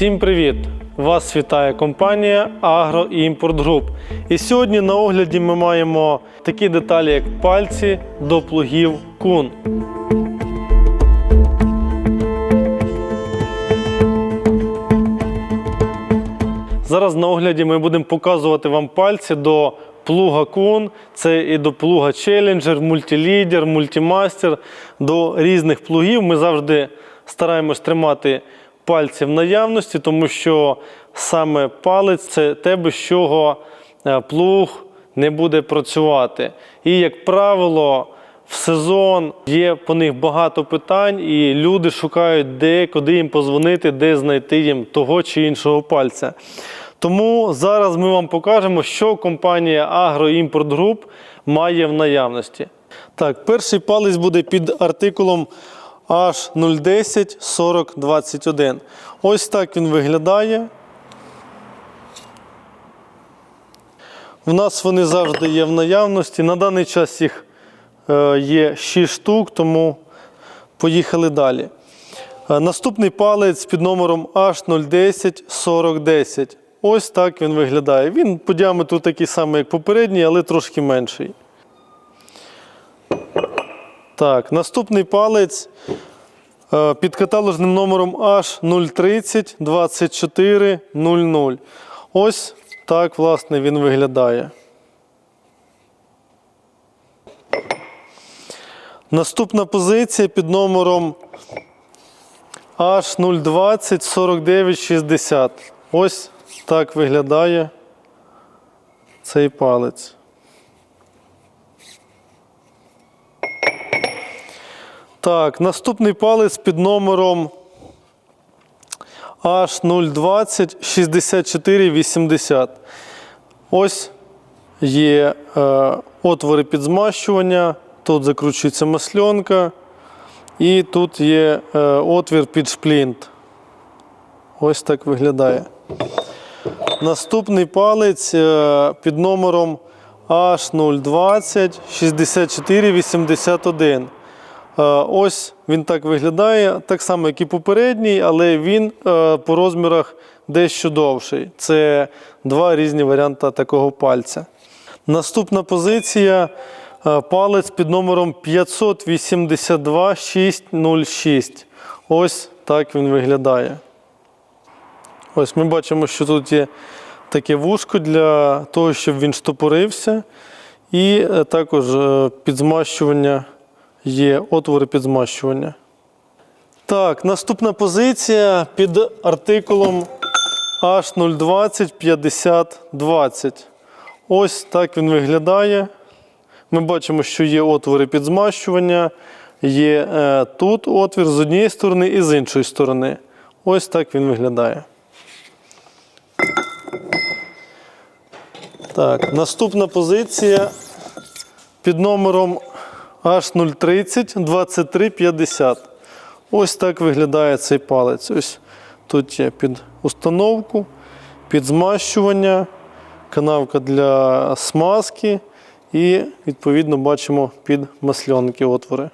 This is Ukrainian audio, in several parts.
Всім привіт! Вас вітає компанія Агроімпорт Груп. І сьогодні на огляді ми маємо такі деталі, як пальці до плугів кун. Зараз на огляді ми будемо показувати вам пальці до плуга кун. Це і до плуга Challenger, мультилідер, мультимастер, до різних плугів. Ми завжди стараємось тримати пальці в наявності, тому що саме палець це те, без чого е, плуг не буде працювати. І, як правило, в сезон є по них багато питань, і люди шукають, де, куди їм позвонити, де знайти їм того чи іншого пальця. Тому зараз ми вам покажемо, що компанія Агроімпорт Груп має в наявності. Так, перший палець буде під артикулом H010 4021. Ось так він виглядає. У нас вони завжди є в наявності. На даний час їх е, є 6 штук, тому поїхали далі. Е, Наступний палець під номером H010 4010. Ось так він виглядає. Він по діаметру такий самий, як попередній, але трошки менший. Так, наступний палець е, під каталожним номером H030 2400. Ось так, власне, він виглядає. Наступна позиція під номером H020 4960. Ось так виглядає цей палець. Так, наступний палець під номером H020 6480. Ось є е, отвори під змащування, тут закручується масльонка, і тут є е, отвір під шплінт. Ось так виглядає. Наступний палець е, під номером H020 6481. Е, Ось він так виглядає, так само, як і попередній, але він е, по розмірах дещо довший. Це два різні варіанти такого пальця. Наступна позиція е, палець під номером 582 606. Ось так він виглядає. Ось ми бачимо, що тут є таке вушко для того, щоб він штопорився. І також е, під змащування є отвори під змащування. Так, наступна позиція під артикулом H020 5020. Ось так він виглядає. Ми бачимо, що є отвори під змащування, є е, тут отвір з однієї сторони і з іншої сторони. Ось так він виглядає. Так, наступна позиція під номером H030 2350. Ось так виглядає цей палець. Ось тут є під установку, під змащування, канавка для смазки і, відповідно, бачимо під масльонки отвори.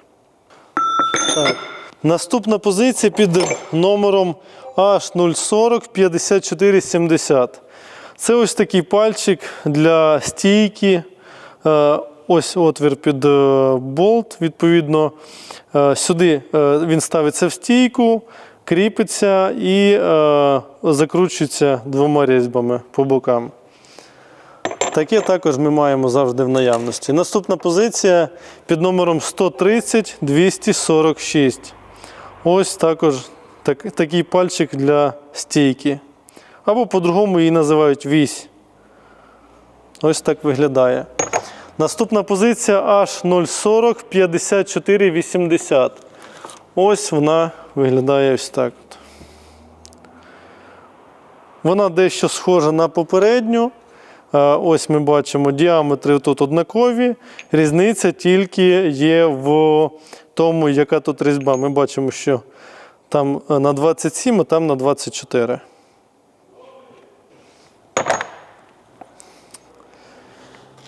Так. Наступна позиція під номером H040 5470. Це ось такий пальчик для стійки. Ось отвір під е, болт. Відповідно, Е, сюди е, він ставиться в стійку, кріпиться і закручується двома різьбами по бокам. Таке також ми маємо завжди в наявності. Наступна позиція під номером 130 246. Ось також так, такий пальчик для стійки. Або по-другому її називають вісь. Ось так виглядає. Наступна позиція H040 5480. Ось вона виглядає ось так. Вона дещо схожа на попередню. Е, Ось ми бачимо діаметри тут однакові. Різниця тільки є в тому, яка тут різьба. Ми бачимо, що там е, на 27, а там на 24.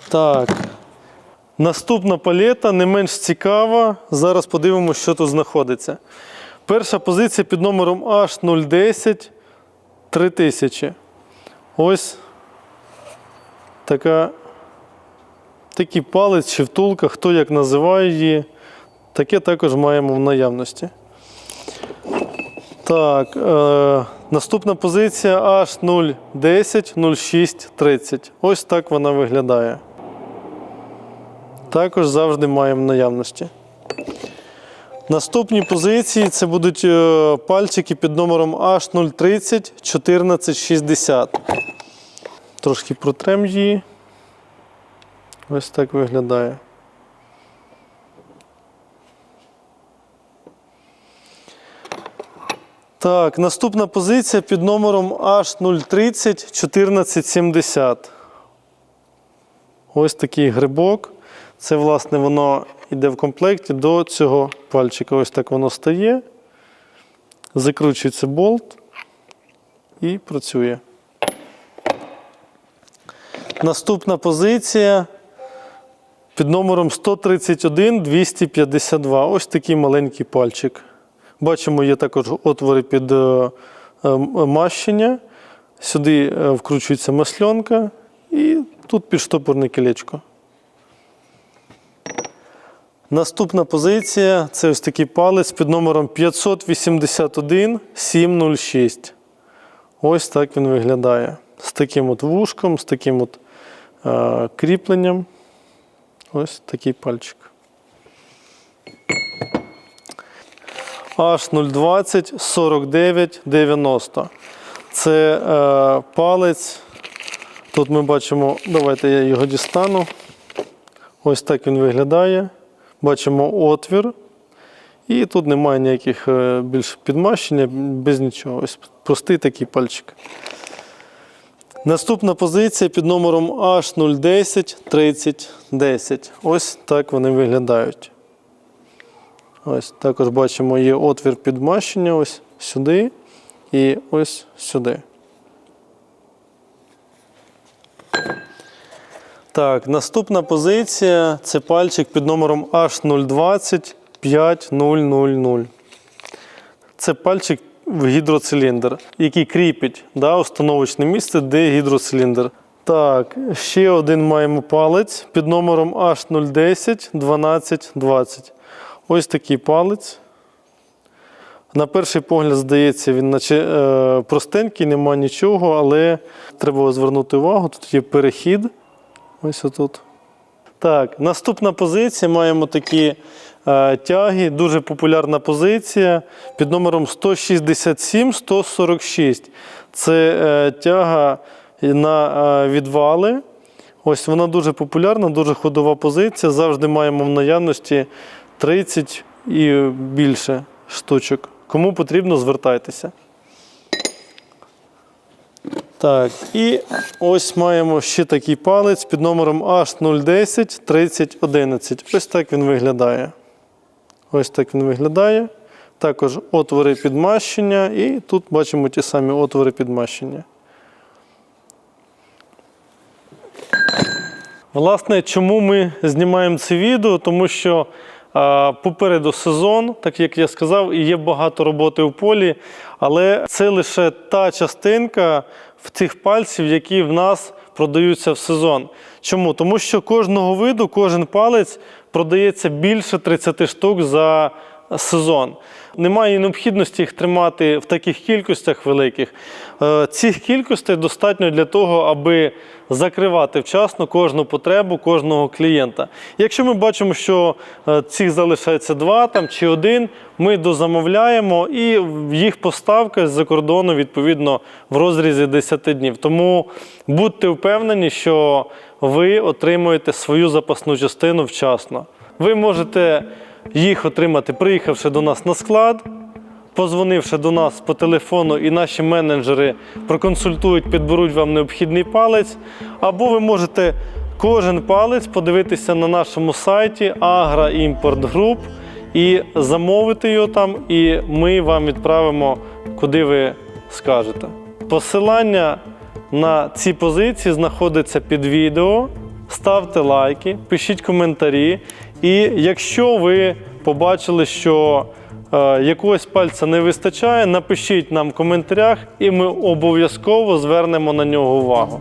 Так. Наступна палета не менш цікава. Зараз подивимося, що тут знаходиться. Перша позиція під номером H010 3000. Ось така, такий палець чи втулка, хто як називає її. Таке також маємо в наявності. Так, е, наступна позиція H010 06 30. Ось так вона виглядає. Також завжди маємо наявності. Наступні позиції це будуть е, пальчики під номером H030 1460. Трошки протрем її. Ось так виглядає. Так, наступна позиція під номером H030 1470. Ось такий грибок. Це, власне, воно йде в комплекті до цього пальчика. Ось так воно стає. Закручується болт і працює. Наступна позиція під номером 131 252. Ось такий маленький пальчик. Бачимо, є також отвори під е, е, мащення. Сюди е, вкручується масльонка і тут підштопорне кілечко. Наступна позиція це ось такий палець під номером 581 706. Ось так він виглядає. З таким от вушком, з таким от е, кріпленням. Ось такий пальчик. H020 49 90. Це е, палець. Тут ми бачимо, давайте я його дістану. Ось так він виглядає. Бачимо отвір. І тут немає ніяких е, більш підмащення, без нічого. Ось простий такий пальчик. Наступна позиція під номером H010 30 10. Ось так вони виглядають. Ось також бачимо, є отвір підмащення ось сюди і ось сюди. Так, наступна позиція це пальчик під номером H020 5000. Це пальчик в гідроциліндр, який кріпить да, установочне місце, де гідроциліндр. Так, ще один маємо палець під номером H010 1220. Ось такий палець. На перший погляд, здається, він наче е, простенький, нема нічого, але треба звернути увагу. Тут є перехід. Ось отут. Так, наступна позиція. Маємо такі е, тяги. Дуже популярна позиція під номером 167-146. Це е, тяга на е, відвали. Ось вона дуже популярна, дуже ходова позиція. Завжди маємо в наявності 30 і більше штучок. Кому потрібно, звертайтеся. Так, і ось маємо ще такий палець під номером H010 3011. Ось так він виглядає. Ось так він виглядає. Також отвори підмащення, і тут бачимо ті самі отвори підмащення. Власне, чому ми знімаємо це відео? Тому що а, попереду сезон, так як я сказав, і є багато роботи в полі, але це лише та частинка в цих пальців, які в нас продаються в сезон. Чому? Тому що кожного виду, кожен палець продається більше 30 штук за сезон. Немає необхідності їх тримати в таких кількостях великих. Е, Цих кількостей достатньо для того, аби закривати вчасно кожну потребу кожного клієнта. Якщо ми бачимо, що е, цих залишається два там, чи один, ми дозамовляємо і їх поставка з-за кордону відповідно в розрізі 10 днів. Тому будьте впевнені, що ви отримуєте свою запасну частину вчасно. Ви можете їх отримати, приїхавши до нас на склад, позвонивши до нас по телефону, і наші менеджери проконсультують, підберуть вам необхідний палець. Або ви можете кожен палець подивитися на нашому сайті Agra Import Group і замовити його там, і ми вам відправимо, куди ви скажете. Посилання на ці позиції знаходиться під відео. Ставте лайки, пишіть коментарі. І якщо ви побачили, що е, якогось пальця не вистачає, напишіть нам в коментарях, і ми обов'язково звернемо на нього увагу.